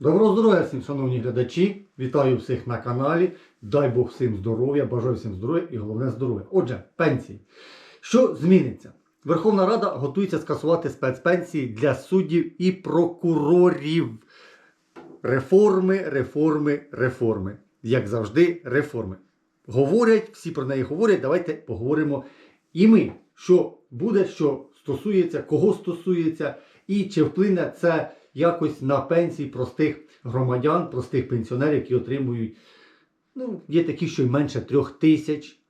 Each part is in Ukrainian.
Доброго здоров'я всім, шановні глядачі. Вітаю всіх на каналі. Дай Бог всім здоров'я, бажаю всім здоров'я і головне здоров'я. Отже, пенсії. Що зміниться? Верховна Рада готується скасувати спецпенсії для суддів і прокурорів. Реформи, реформи, реформи. Як завжди, реформи. Говорять, всі про неї говорять. Давайте поговоримо і ми, що буде, що стосується, кого стосується, і чи вплине це якось на пенсії простих громадян, простих пенсіонерів, які отримують. Ну, є такі, що й менше трьох тисяч.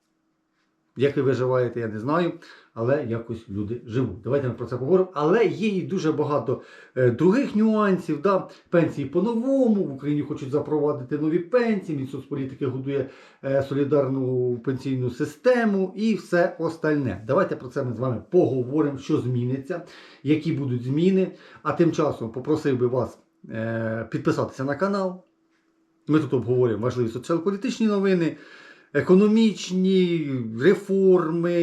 Як ви виживаєте, я не знаю, але якось люди живуть. Давайте ми про це поговоримо. Але є і дуже багато е, других нюансів. Да? Пенсії по-новому. В Україні хочуть запровадити нові пенсії. Мінсоцполітики годує е, солідарну пенсійну систему і все остальне. Давайте про це ми з вами поговоримо, що зміниться, які будуть зміни. А тим часом попросив би вас е, підписатися на канал. Ми тут обговорюємо важливі соціально-політичні новини, економічні реформи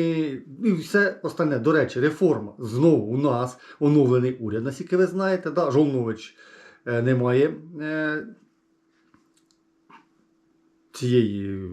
і все остальне. До речі, реформа знову у нас оновлений уряд, наскільки ви знаєте. Да? Жолнович е, не має е, цієї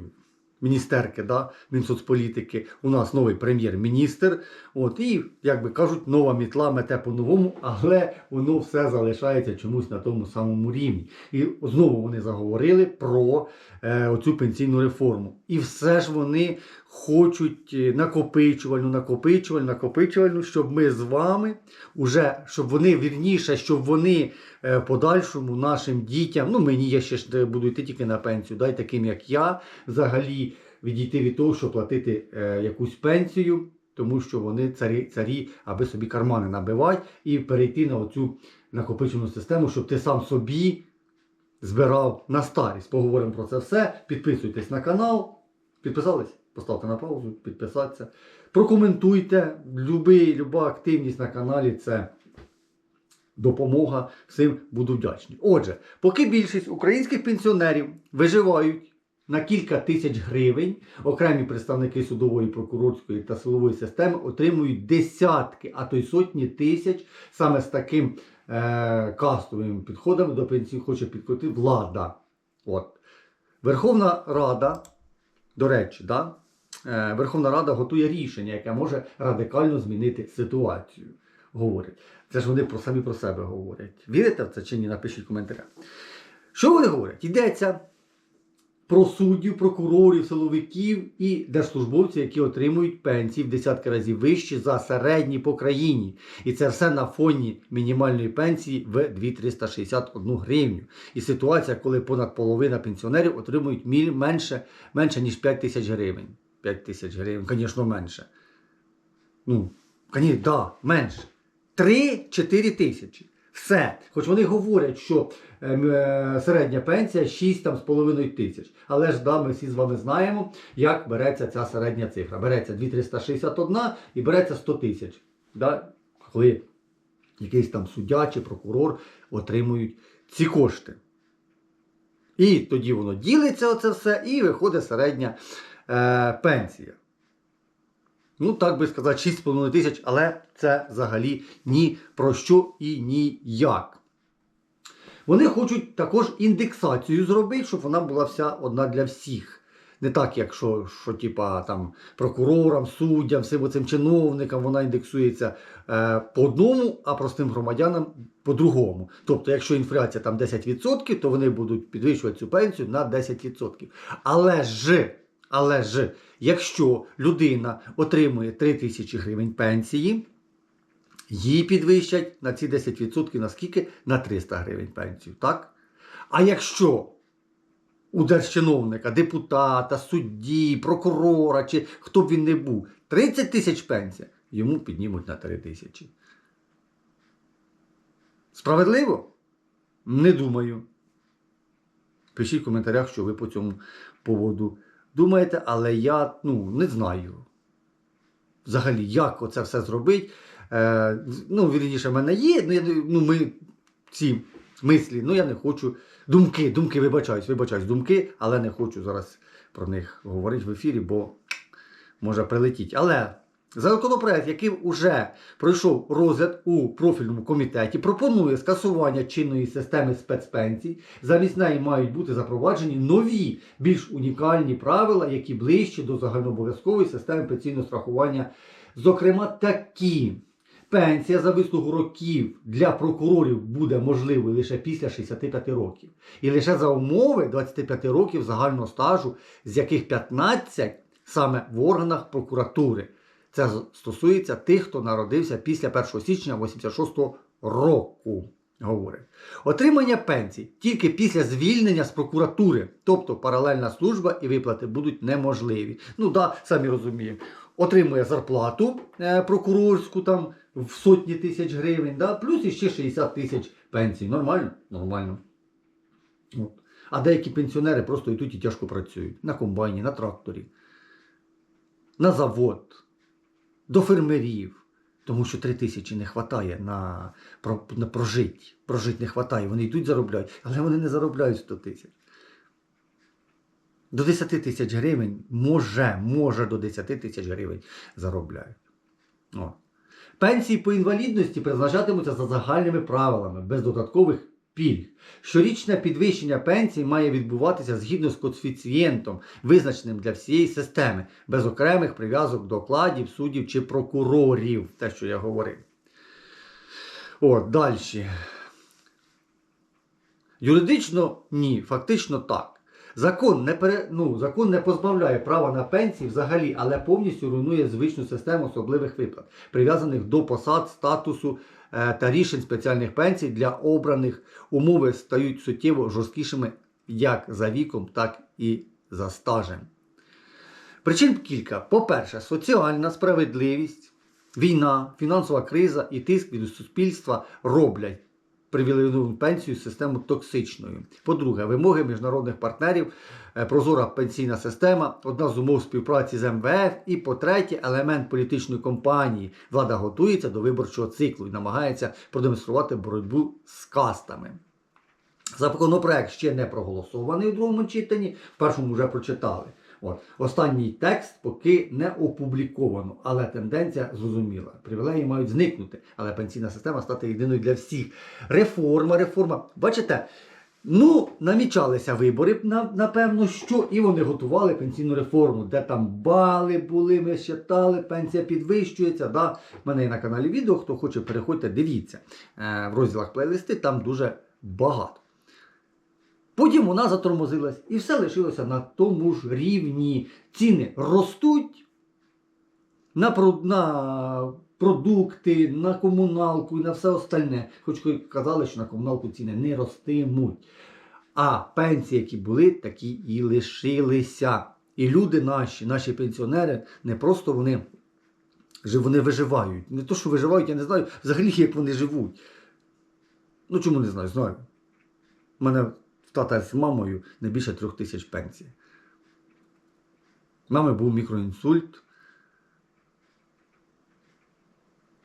міністерки, да? Мінсоцполітики. У нас новий прем'єр-міністр. От, і, як би кажуть, нова мітла мете по-новому, але воно все залишається чомусь на тому самому рівні. І знову вони заговорили про е, оцю пенсійну реформу. І все ж вони хочуть е, накопичувальну, накопичувальну, накопичувальну, щоб ми з вами уже, щоб вони вірніше, щоб вони е, подальшому нашим дітям, ну мені я ще ж буду йти тільки на пенсію, дай таким як я, взагалі відійти від того, щоб платити е, якусь пенсію. Тому що вони царі, царі, аби собі кармани набивати і перейти на оцю накопичену систему, щоб ти сам собі збирав на старість. Поговоримо про це все. Підписуйтесь на канал. Підписались? Поставте на паузу, підписатися. Прокоментуйте. Любий, люба активність на каналі це допомога. Всім буду вдячний. Отже, поки більшість українських пенсіонерів виживають на кілька тисяч гривень, окремі представники судової, прокурорської та силової системи отримують десятки, а то й сотні тисяч саме з таким е- кастовим підходом до пенсії хоче підкотити влада. От. Верховна Рада, до речі, да? Е, Верховна Рада готує рішення, яке може радикально змінити ситуацію. Говорять. Це ж вони про самі про себе говорять. Вірите в це чи ні? Напишіть в коментарях. Що вони говорять? Йдеться про суддів, прокурорів, силовиків і держслужбовців, які отримують пенсії в десятки разів вищі за середні по країні. І це все на фоні мінімальної пенсії в 2361 гривню. І ситуація, коли понад половина пенсіонерів отримують менше, менше ніж 5 тисяч гривень. 5 тисяч гривень, звісно, менше. Ну, звісно, да, менше. 3-4 тисячі. Все. Хоч вони говорять, що ем, е, середня пенсія 6,5 тисяч. Але ж да, ми всі з вами знаємо, як береться ця середня цифра. Береться 2361 і береться 100 тисяч. Да? Коли якийсь там суддя чи прокурор отримують ці кошти. І тоді воно ділиться оце все, і виходить середня е, пенсія. Ну, так би сказати, 6,5 тисяч, але це взагалі ні про що і ніяк. Вони хочуть також індексацію зробити, щоб вона була вся одна для всіх. Не так, як що, що типа, там, прокурорам, суддям, всім цим чиновникам вона індексується е, по одному, а простим громадянам по-другому. Тобто, якщо інфляція там 10%, то вони будуть підвищувати цю пенсію на 10%. Але ж, але ж, якщо людина отримує 3 тисячі гривень пенсії, її підвищать на ці 10% на скільки? На 300 гривень пенсію. Так? А якщо у держчиновника, депутата, судді, прокурора, чи хто б він не був, 30 тисяч пенсія, йому піднімуть на 3 тисячі. Справедливо? Не думаю. Пишіть в коментарях, що ви по цьому поводу думаєте, але я ну, не знаю. Взагалі, як оце все зробити. Е, ну, вірніше, в мене є. Ну, я, ну, ми ці мислі, ну я не хочу. Думки, думки, вибачаюсь, вибачаюсь, думки, але не хочу зараз про них говорити в ефірі, бо може прилетіть. Але Законопроект, який вже пройшов розгляд у профільному комітеті, пропонує скасування чинної системи спецпенсій. Замість неї мають бути запроваджені нові, більш унікальні правила, які ближче до загальнообов'язкової системи пенсійного страхування. Зокрема, такі. Пенсія за вислугу років для прокурорів буде можливою лише після 65 років. І лише за умови 25 років загального стажу, з яких 15 саме в органах прокуратури. Це стосується тих, хто народився після 1 січня 86 року. Говорить. Отримання пенсій тільки після звільнення з прокуратури, тобто паралельна служба і виплати будуть неможливі. Ну да, самі розуміємо. Отримує зарплату е, прокурорську там в сотні тисяч гривень, да, плюс іще 60 тисяч пенсій. Нормально? Нормально. От. А деякі пенсіонери просто йдуть і тяжко працюють на комбайні, на тракторі, на завод, до фермерів. Тому що 3 тисячі не вистачає на, на прожить. Прожить не вистачає. Вони йдуть заробляють, але вони не заробляють 100 тисяч. До 10 тисяч гривень може, може до 10 тисяч гривень заробляють. О. Пенсії по інвалідності призначатимуться за загальними правилами, без додаткових пільг. Щорічне підвищення пенсій має відбуватися згідно з коефіцієнтом, визначеним для всієї системи, без окремих прив'язок до окладів, суддів чи прокурорів. Те, що я говорив. От, далі. Юридично ні, фактично так. Закон не, пере... ну, закон не позбавляє права на пенсії взагалі, але повністю руйнує звичну систему особливих виплат, прив'язаних до посад, статусу та рішень спеціальних пенсій для обраних. Умови стають суттєво жорсткішими як за віком, так і за стажем. Причин кілька. По-перше, соціальна справедливість, війна, фінансова криза і тиск від суспільства роблять привілейовану пенсію систему токсичною. По-друге, вимоги міжнародних партнерів, е, прозора пенсійна система, одна з умов співпраці з МВФ. І по-третє, елемент політичної кампанії. Влада готується до виборчого циклу і намагається продемонструвати боротьбу з кастами. Законопроект ще не проголосований у другому читанні, в першому вже прочитали. От. Останній текст поки не опубліковано, але тенденція зрозуміла. Привілеї мають зникнути, але пенсійна система стати єдиною для всіх. Реформа, реформа. Бачите, ну, намічалися вибори, напевно, що, і вони готували пенсійну реформу, де там бали були, ми считали, пенсія підвищується. Да? У мене є на каналі відео, хто хоче, переходьте, дивіться. Е, в розділах плейлисти там дуже багато. Потім вона затормозилась і все лишилося на тому ж рівні. Ціни ростуть на, на продукти, на комуналку і на все остальне. Хоч казали, що на комуналку ціни не ростимуть. А пенсії, які були, такі і лишилися. І люди наші, наші пенсіонери, не просто вони, вони виживають. Не то, що виживають, я не знаю взагалі, як вони живуть. Ну чому не знаю? Знаю. У мене тата з мамою не більше трьох тисяч пенсій. У Мами був мікроінсульт.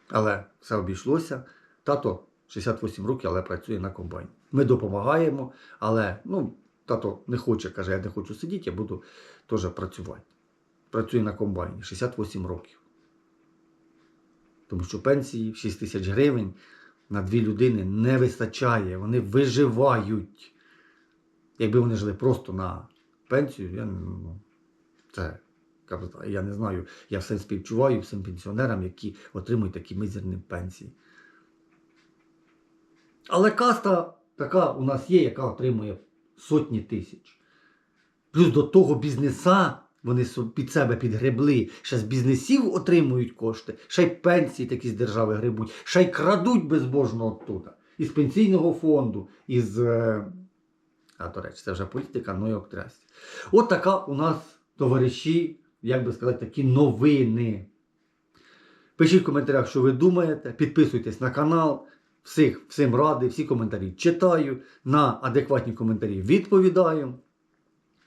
Але все обійшлося. Тато 68 років, але працює на комбайні. Ми допомагаємо, але ну, тато не хоче, каже, я не хочу сидіти, я буду теж працювати. Працює на комбайні 68 років. Тому що пенсії 6 тисяч гривень на дві людини не вистачає. Вони виживають. Якби вони жили просто на пенсію, я, ну, це, я не знаю, я все співчуваю всім пенсіонерам, які отримують такі мізерні пенсії. Але каста така у нас є, яка отримує сотні тисяч. Плюс до того бізнеса вони під себе підгребли. Ще з бізнесів отримують кошти, ще й пенсії такі з держави грибуть, ще й крадуть безбожно оттуда. Із пенсійного фонду, із. А, до речі, це вже політика, ну і обтрясті. От така у нас, товариші, як би сказати, такі новини. Пишіть в коментарях, що ви думаєте, підписуйтесь на канал. Всіх, всім радий, всі коментарі читаю, на адекватні коментарі відповідаю.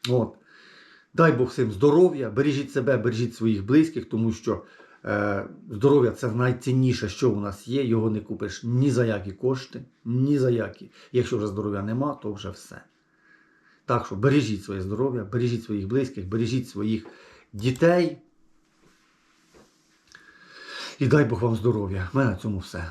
От. Дай Бог всім здоров'я, бережіть себе, бережіть своїх близьких, тому що е, здоров'я це найцінніше, що у нас є. Його не купиш ні за які кошти, ні за які. Якщо вже здоров'я нема, то вже все. Так що бережіть своє здоров'я, бережіть своїх близьких, бережіть своїх дітей. І дай Бог вам здоров'я. У мене на цьому все.